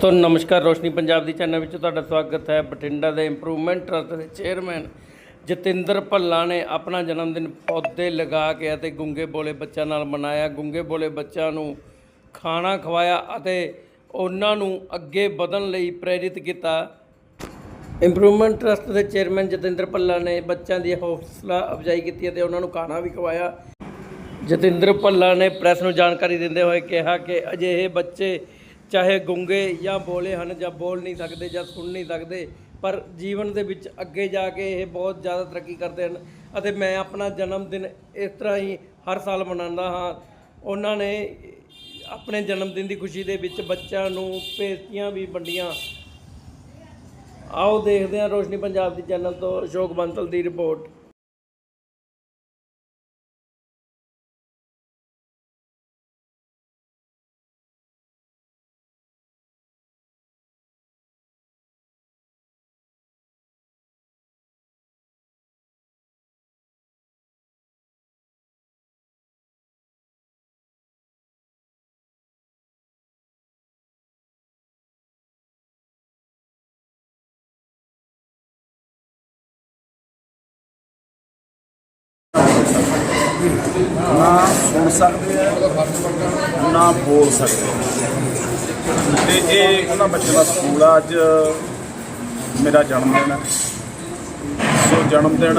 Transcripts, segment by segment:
ਤੋਂ ਨਮਸਕਾਰ, ਰੋਸ਼ਨੀ ਪੰਜਾਬ ਦੀ ਚੈਨਲ ਵਿੱਚ ਤੁਹਾਡਾ ਸਵਾਗਤ ਹੈ। ਬਠਿੰਡਾ ਦੇ ਇੰਪਰੂਵਮੈਂਟ ਟਰਸਟ ਦੇ ਚੇਅਰਮੈਨ ਜਤਿੰਦਰ ਭੱਲਾ ਨੇ ਆਪਣਾ ਜਨਮ ਦਿਨ ਪੌਦੇ ਲਗਾ ਕੇ ਅਤੇ ਗੁੰਗੇ ਬੋਲੇ ਬੱਚਿਆਂ ਨਾਲ ਮਨਾਇਆ। ਗੁੰਗੇ ਬੋਲੇ ਬੱਚਿਆਂ ਨੂੰ ਖਾਣਾ ਖਵਾਇਆ ਅਤੇ ਉਹਨਾਂ ਨੂੰ ਅੱਗੇ ਵਧਣ ਲਈ ਪ੍ਰੇਰਿਤ ਕੀਤਾ। ਇੰਪਰੂਵਮੈਂਟ ਟਰਸਟ ਦੇ ਚੇਅਰਮੈਨ ਜਤਿੰਦਰ ਭੱਲਾ ਨੇ ਬੱਚਿਆਂ ਦੀ ਹੌਸਲਾ ਅਫਜ਼ਾਈ ਕੀਤੀ ਅਤੇ ਉਹਨਾਂ ਨੂੰ ਖਾਣਾ ਵੀ ਖਵਾਇਆ। ਜਤਿੰਦਰ ਭੱਲਾ ਨੇ ਪ੍ਰੈਸ ਨੂੰ ਜਾਣਕਾਰੀ ਦਿੰਦੇ ਹੋਏ ਕਿਹਾ ਕਿ ਅਜਿਹੇ ਬੱਚੇ ਚਾਹੇ ਗੁੰਗੇ ਜਾਂ ਬੋਲੇ ਹਨ ਜਾਂ ਬੋਲ ਨਹੀਂ ਸਕਦੇ ਜਾਂ ਸੁਣ ਨਹੀਂ ਸਕਦੇ, ਪਰ ਜੀਵਨ ਦੇ ਵਿੱਚ ਅੱਗੇ ਜਾ ਕੇ ਇਹ ਬਹੁਤ ਜ਼ਿਆਦਾ ਤਰੱਕੀ ਕਰਦੇ ਹਨ ਅਤੇ ਮੈਂ ਆਪਣਾ ਜਨਮ ਦਿਨ ਇਸ ਤਰ੍ਹਾਂ ਹੀ ਹਰ ਸਾਲ ਮਨਾਉਂਦਾ ਹਾਂ। ਉਹਨਾਂ ਨੇ ਆਪਣੇ ਜਨਮ ਦਿਨ ਦੀ ਖੁਸ਼ੀ ਦੇ ਵਿੱਚ ਬੱਚਿਆਂ ਨੂੰ ਪੇਸਟੀਆਂ ਵੀ ਵੰਡੀਆਂ। ਆਓ ਦੇਖਦੇ ਹਾਂ ਰੋਸ਼ਨੀ ਪੰਜਾਬ ਦੀ ਚੈਨਲ ਤੋਂ ਅਸ਼ੋਕ ਬੰਤਲ ਦੀ ਰਿਪੋਰਟ ਨਾ ਸੁਣ ਸਕਦੇ ਆ, ਨਾ ਬੋਲ ਸਕਦੇ ਆ। ਤੇ ਇਹ ਉਹਨਾਂ ਬੱਚਿਆਂ ਦਾ ਸਕੂਲ ਆ, ਅੱਜ ਮੇਰਾ ਜਨਮ ਦਿਨ ਹੈ ਸੋ ਜਨਮ ਦਿਨ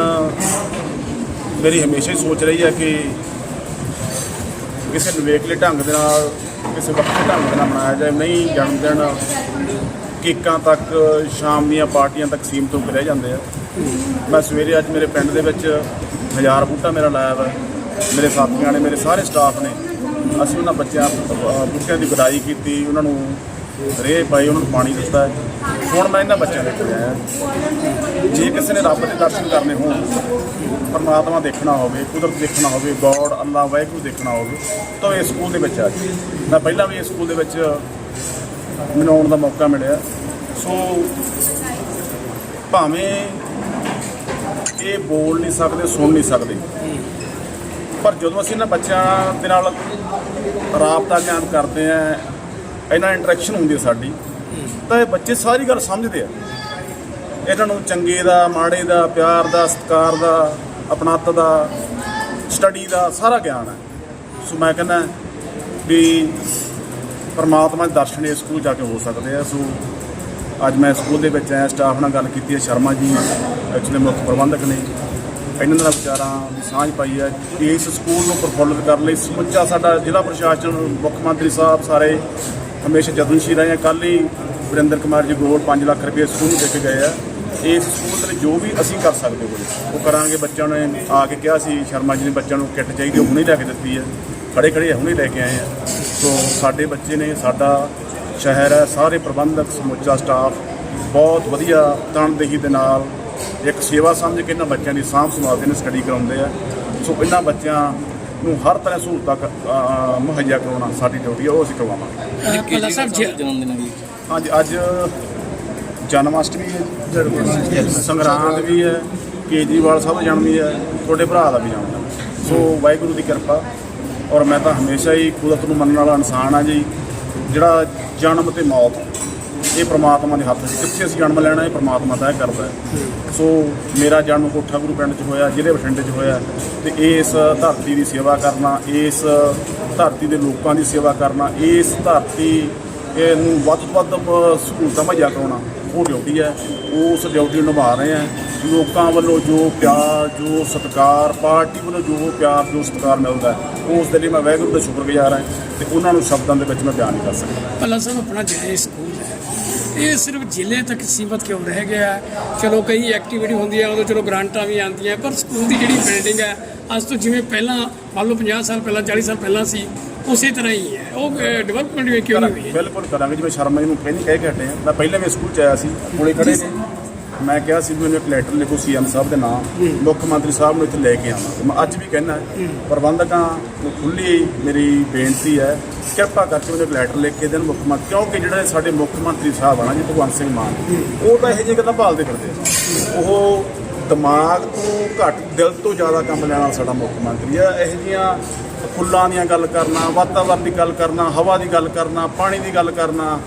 ਮੇਰੀ ਹਮੇਸ਼ਾ ਹੀ ਸੋਚ ਰਹੀ ਹੈ ਕਿ ਕਿਸੇ ਨਿਵੇਕਲੇ ਢੰਗ ਦੇ ਨਾਲ, ਕਿਸੇ ਵੱਖਰੇ ਢੰਗ ਦੇ ਨਾਲ ਮਨਾਇਆ ਜਾਏ। ਨਹੀਂ, ਜਨਮ ਦਿਨ ਕੇਕਾਂ ਤੱਕ, ਸ਼ਾਮ ਦੀਆਂ ਪਾਰਟੀਆਂ ਤੱਕ ਸੀਮਤ ਹੋ ਰਹਿ ਜਾਂਦੇ ਆ। ਮੈਂ ਸਵੇਰੇ ਅੱਜ ਮੇਰੇ ਪਿੰਡ ਦੇ ਵਿੱਚ ਹਜ਼ਾਰ ਬੂਟਾ ਮੇਰਾ ਲਾਇਆ ਵਾ ਮੇਰੇ ਸਾਥੀਆਂ ਨੇ, ਮੇਰੇ ਸਾਰੇ ਸਟਾਫ ਨੇ। ਅਸੀਂ ਉਹਨਾਂ ਬੱਚਿਆਂ ਬੂਟਿਆਂ ਦੀ ਗੁਡਾਈ ਕੀਤੀ, ਉਹਨਾਂ ਨੂੰ ਰੇਹ ਪਾਈ, ਉਹਨਾਂ ਨੂੰ ਪਾਣੀ ਦਿੱਤਾ ਹੁਣ ਮੈਂ ਇਹਨਾਂ ਬੱਚਿਆਂ ਦੇ ਕੋਲ ਆਇਆ। ਜੇ ਕਿਸੇ ਨੇ ਰੱਬ ਦੇ ਦਰਸ਼ਨ ਕਰਨੇ ਹੋਣ, ਪਰਮਾਤਮਾ ਦੇਖਣਾ ਹੋਵੇ, ਕੁਦਰਤ ਦੇਖਣਾ ਹੋਵੇ, ਗੋਡ, ਅੱਲਾ, ਵਾਹਿਗੁਰੂ ਦੇਖਣਾ ਹੋਵੇ, ਤਾਂ ਇਸ ਸਕੂਲ ਦੇ ਵਿੱਚ ਆ ਜੀ ਮੈਂ ਪਹਿਲਾਂ ਵੀ ਇਸ ਸਕੂਲ ਦੇ ਵਿੱਚ ਮਨਾਉਣ ਦਾ ਮੌਕਾ ਮਿਲਿਆ। ਸੋ ਭਾਵੇਂ ਇਹ ਬੋਲ ਨਹੀਂ ਸਕਦੇ, ਸੁਣ ਨਹੀਂ ਸਕਦੇ। ਪਰ ਜਦੋਂ ਅਸੀਂ ਇਹਨਾਂ ਬੱਚਿਆਂ ਦੇ ਨਾਲ ਰਾਬਤਾ ਕਾਇਮ ਕਰਦੇ ਆ ਇਹਨਾਂ ਇੰਟਰੈਕਸ਼ਨ ਹੁੰਦੀ ਹੈ ਸਾਡੀ, ਤਾਂ ਇਹ ਬੱਚੇ ਸਾਰੀ ਗੱਲ ਸਮਝਦੇ ਆ। ਇਹਨਾਂ ਨੂੰ ਚੰਗੇ ਦਾ, ਮਾੜੇ ਦਾ, ਪਿਆਰ ਦਾ, ਸਤਿਕਾਰ ਦਾ ਆਪਣੱਤ ਦਾ ਸਟੱਡੀ ਦਾ ਸਾਰਾ ਗਿਆਨ ਹੈ। ਸੋ ਮੈਂ ਕਹਿੰਦਾ ਵੀ ਪਰਮਾਤਮਾ ਦੇ ਦਰਸ਼ਨ ਇਸ ਸਕੂਲ ਜਾ ਕੇ ਹੋ ਸਕਦੇ ਆ। ਸੋ ਅੱਜ ਮੈਂ ਸਕੂਲ ਦੇ ਵਿੱਚ ਆਇਆ ਸਟਾਫ ਨਾਲ ਗੱਲ ਕੀਤੀ ਹੈ, ਸ਼ਰਮਾ ਜੀ ਐਕਚੁਅਲੀ ਮੁੱਖ ਪ੍ਰਬੰਧਕ ਨੇ। ਇਹਨਾਂ ਨਾਲ ਵਿਚਾਰਾਂ ਦੀ ਸਾਂਝ ਪਾਈ ਹੈ ਕਿ ਇਸ ਸਕੂਲ ਨੂੰ ਪ੍ਰਫੁੱਲਤ ਕਰਨ ਲਈ ਸਮੁੱਚਾ ਸਾਡਾ ਜ਼ਿਲ੍ਹਾ ਪ੍ਰਸ਼ਾਸਨ, ਮੁੱਖ ਮੰਤਰੀ ਸਾਹਿਬ ਸਾਰੇ ਹਮੇਸ਼ਾ ਯਤਨਸ਼ੀਲ ਰਹੇ ਆ। ਕੱਲ੍ਹ ਹੀ ਵਰਿੰਦਰ ਕੁਮਾਰ ਜੀ ਗੋਲ 5 ਲੱਖ ਰੁਪਏ ਸਕੂਲ ਨੂੰ ਦੇ ਕੇ ਗਏ ਆ। ਇਸ ਸਕੂਲ ਦੇ ਲਈ ਜੋ ਵੀ ਅਸੀਂ ਕਰ ਸਕਦੇ ਹੋਏ, ਉਹ ਕਰਾਂਗੇ। ਬੱਚਿਆਂ ਨੇ ਆ ਕੇ ਕਿਹਾ ਸੀ, ਸ਼ਰਮਾ ਜੀ ਨੇ ਬੱਚਿਆਂ ਨੂੰ ਕਿੱਟ ਚਾਹੀਦੀ, ਉਹ ਹੁਣੇ ਲੈ ਕੇ ਦਿੱਤੀ ਹੈ। ਖੜੇ ਖੜੇ ਹੁਣੇ ਲੈ ਕੇ ਆਏ ਆ। ਸੋ ਸਾਡੇ ਬੱਚੇ ਨੇ, ਸਾਡਾ ਸ਼ਹਿਰ ਹੈ ਸਾਰੇ ਪ੍ਰਬੰਧਕ ਸਮੁੱਚਾ ਸਟਾਫ ਬਹੁਤ ਵਧੀਆ ਤਨਦੇਹੀ ਦੇ ਨਾਲ ਇੱਕ ਸੇਵਾ ਸਮਝ ਕੇ ਇਹਨਾਂ ਬੱਚਿਆਂ ਦੀ ਸਾਂਭ ਸੰਭਾਲ ਦੇ ਨੇ ਸਟੱਡੀ ਕਰਾਉਂਦੇ ਆ। ਸੋ ਇਹਨਾਂ ਬੱਚਿਆਂ ਨੂੰ ਹਰ ਤਰ੍ਹਾਂ ਸਹੂਲਤਾਂ ਮੁਹੱਈਆ ਕਰਾਉਣਾ ਸਾਡੀ ਡਿਊਟੀ ਹੈ ਉਹ ਅਸੀਂ ਕਰਵਾਵਾਂਗੇ। ਭੱਲਾ ਸਾਹਿਬ ਜੀ ਜਨਮ ਦਿਨ ਵੀ ਹਾਂਜੀ ਅੱਜ ਜਨਮ ਅਸ਼ਟਮੀ ਹੈ ਸੰਗਰਾਂਦ ਵੀ ਹੈ ਕੇਜਰੀਵਾਲ ਸਾਹਿਬ ਦਾ ਜਨਮ ਵੀ ਹੈ ਤੁਹਾਡੇ ਭਰਾ ਦਾ ਵੀ ਜਨਮ ਹੈ। ਸੋ ਵਾਹਿਗੁਰੂ ਦੀ ਕਿਰਪਾ ਔਰ ਮੈਂ ਤਾਂ ਹਮੇਸ਼ਾ ਹੀ ਕੁਦਰਤ ਨੂੰ ਮੰਨਣ ਵਾਲਾ ਇਨਸਾਨ ਆ ਜੀ। ਜਿਹੜਾ ਜਨਮ ਤੇ ਮੌਤ, ਇਹ ਪ੍ਰਮਾਤਮਾ ਦੇ ਹੱਥ 'ਚ ਕਿੱਥੇ ਅਸੀਂ ਜਨਮ ਲੈਣਾ, ਇਹ ਪ੍ਰਮਾਤਮਾ ਤੈਅ ਕਰਦਾ ਹੈ। ਸੋ ਮੇਰਾ ਜਨਮ ਕੋਠਾ ਗੁਰੂ ਪਿੰਡ 'ਚ ਹੋਇਆ, ਜ਼ਿਲ੍ਹੇ ਬਠਿੰਡੇ 'ਚ ਹੋਇਆ ਤੇ ਇਸ ਧਰਤੀ ਦੀ ਸੇਵਾ ਕਰਨਾ, ਇਸ ਧਰਤੀ ਦੇ ਲੋਕਾਂ ਦੀ ਸੇਵਾ ਕਰਨਾ, ਇਸ ਧਰਤੀ ਇਹਨੂੰ ਵੱਧ ਤੋਂ ਵੱਧ ਸਹੂਲਤਾਂ ਮੁਹੱਈਆ ਕਰਾਉਣਾ ਉਹ ਡਿਊਟੀ ਹੈ। ਉਸ ਡਿਊਟੀ ਨੂੰ ਨਿਭਾ ਰਹੇ ਆ ਲੋਕਾਂ ਵੱਲੋਂ ਜੋ ਪਿਆਰ, ਜੋ ਸਤਿਕਾਰ, ਪਾਰਟੀ ਵੱਲੋਂ ਜੋ ਪਿਆਰ, ਜੋ ਸਤਿਕਾਰ ਮਿਲਦਾ ਉਸ ਦੇ ਲਈ ਮੈਂ ਵਾਹਿਗੁਰੂ ਦਾ ਸ਼ੁਕਰਗੁਜ਼ਾਰ ਹਾਂ ਤੇ ਉਹਨਾਂ ਨੂੰ ਸ਼ਬਦਾਂ ਦੇ ਵਿੱਚ ਮੈਂ ਬਿਆਨ ਨਹੀਂ ਕਰ ਸਕਦਾ। ਭੱਲਾ ਸਾਹਿਬ ਆਪਣਾ ਜਿਹੜਾ ਸਕੂਲ ਹੈ ਇਹ ਸਿਰਫ ਜ਼ਿਲ੍ਹੇ ਤੱਕ ਸੀਮਤ ਕਿਉਂ ਰਹਿ ਗਿਆ? ਚਲੋ ਕਈ ਐਕਟੀਵਿਟੀ ਹੁੰਦੀ ਹੈ ਉਦੋਂ ਚਲੋ ਗ੍ਰਾਂਟਾਂ ਵੀ ਆਉਂਦੀਆਂ ਪਰ ਸਕੂਲ ਦੀ ਜਿਹੜੀ ਬਿਲਡਿੰਗ ਹੈ ਅੱਜ ਤੋਂ ਜਿਵੇਂ ਪਹਿਲਾਂ ਮੰਨ ਲਓ 50 ਸਾਲ ਪਹਿਲਾਂ 40 ਸਾਲ ਪਹਿਲਾਂ ਸੀ ਉਸੇ ਤਰ੍ਹਾਂ ਹੀ ਹੈ। ਉਹ ਡਿਵੈਲਪਮੈਂਟ ਵੀ ਕਿਉਂ ਨਹੀਂ ਹੋਈ? ਬਿਲਕੁਲ ਕਰਾਂਗੇ। ਜਿਵੇਂ ਸ਼ਰਮਾ ਜੀ ਨੂੰ ਪਹਿਲਾਂ ਕਹਿ ਕੇ ਹਟੇ ਆ ਮੈਂ ਪਹਿਲਾਂ ਵੀ ਸਕੂਲ ਚ ਆਇਆ ਸੀ ਕੋਲੇ ਖੜੇ ਨੇ। ਮੈਂ ਕਿਹਾ ਸੀ ਮੈਨੂੰ ਇੱਕ ਲੈਟਰ ਲਿਖੋ ਸੀਐਮ ਸਾਹਿਬ ਦੇ ਨਾਮ ਮੁੱਖ ਮੰਤਰੀ ਸਾਹਿਬ ਨੂੰ ਇੱਥੇ ਲੈ ਕੇ ਆਵਾਂ। ਤੇ ਮੈਂ ਅੱਜ ਵੀ ਕਹਿਣਾ ਪ੍ਰਬੰਧਕਾਂ ਨੂੰ ਖੁੱਲੀ ਮੇਰੀ ਬੇਨਤੀ ਹੈ ਕਿਰਪਾ ਕਰਕੇ ਮੈਨੂੰ ਇੱਕ ਲੈਟਰ ਲਿਖ ਕੇ ਦੇਣ ਮੁੱਖ ਮੰਤਰੀ ਕਿਉਂਕਿ ਜਿਹੜੇ ਸਾਡੇ ਮੁੱਖ ਮੰਤਰੀ ਸਾਹਿਬ ਆ ਨਾ ਜੀ ਭਗਵੰਤ ਸਿੰਘ ਮਾਨ ਉਹ ਤਾਂ ਇਹੋ ਜਿਹੇ ਗੱਲਾਂ ਭਾਲਦੇ ਫਿਰਦੇ ਆ। ਉਹ ਦਿਮਾਗ ਤੋਂ ਘੱਟ ਦਿਲ ਤੋਂ ਜ਼ਿਆਦਾ ਕੰਮ ਲੈਣ ਵਾਲਾ ਸਾਡਾ ਮੁੱਖ ਮੰਤਰੀ ਆ। ਇਹੋ ਜਿਹੀਆਂ ਫੁੱਲਾਂ ਦੀਆਂ ਗੱਲ ਕਰਨਾ ਵਾਤਾਵਰਨ ਦੀ ਗੱਲ ਕਰਨਾ ਹਵਾ ਦੀ ਗੱਲ ਕਰਨਾ ਪਾਣੀ ਦੀ ਗੱਲ ਕਰਨਾ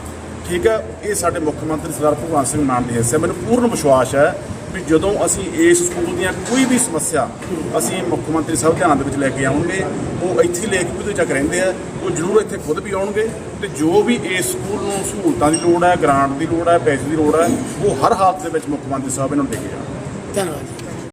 ਠੀਕ ਹੈ, ਇਹ ਸਾਡੇ ਮੁੱਖ ਮੰਤਰੀ ਸਰਦਾਰ ਭਗਵੰਤ ਸਿੰਘ ਮਾਨ ਦੀ ਹਿੱਸਾ ਮੈਨੂੰ ਪੂਰਨ ਵਿਸ਼ਵਾਸ ਹੈ ਵੀ ਜਦੋਂ ਅਸੀਂ ਇਸ ਸਕੂਲ ਦੀਆਂ ਕੋਈ ਵੀ ਸਮੱਸਿਆ ਅਸੀਂ ਮੁੱਖ ਮੰਤਰੀ ਸਾਹਿਬ ਧਿਆਨ ਦੇ ਵਿੱਚ ਲੈ ਕੇ ਆਉਣਗੇ, ਉਹ ਇੱਥੇ ਲੈ ਕੇ ਉਹਦੇ ਚੱਕ ਰਹਿੰਦੇ ਆ, ਉਹ ਜ਼ਰੂਰ ਇੱਥੇ ਖੁਦ ਵੀ ਆਉਣਗੇ ਤੇ ਜੋ ਵੀ ਇਸ ਸਕੂਲ ਨੂੰ ਸਹੂਲਤਾਂ ਦੀ ਲੋੜ ਹੈ, ਗ੍ਰਾਂਟ ਦੀ ਲੋੜ ਹੈ, ਪੈਸੇ ਦੀ ਲੋੜ ਹੈ, ਉਹ ਹਰ ਹਾਲਤ ਦੇ ਵਿੱਚ ਮੁੱਖ ਮੰਤਰੀ ਸਾਹਿਬ ਇਹਨਾਂ ਨੂੰ ਦੇ ਕੇ ਜਾਣਗੇ। ਧੰਨਵਾਦ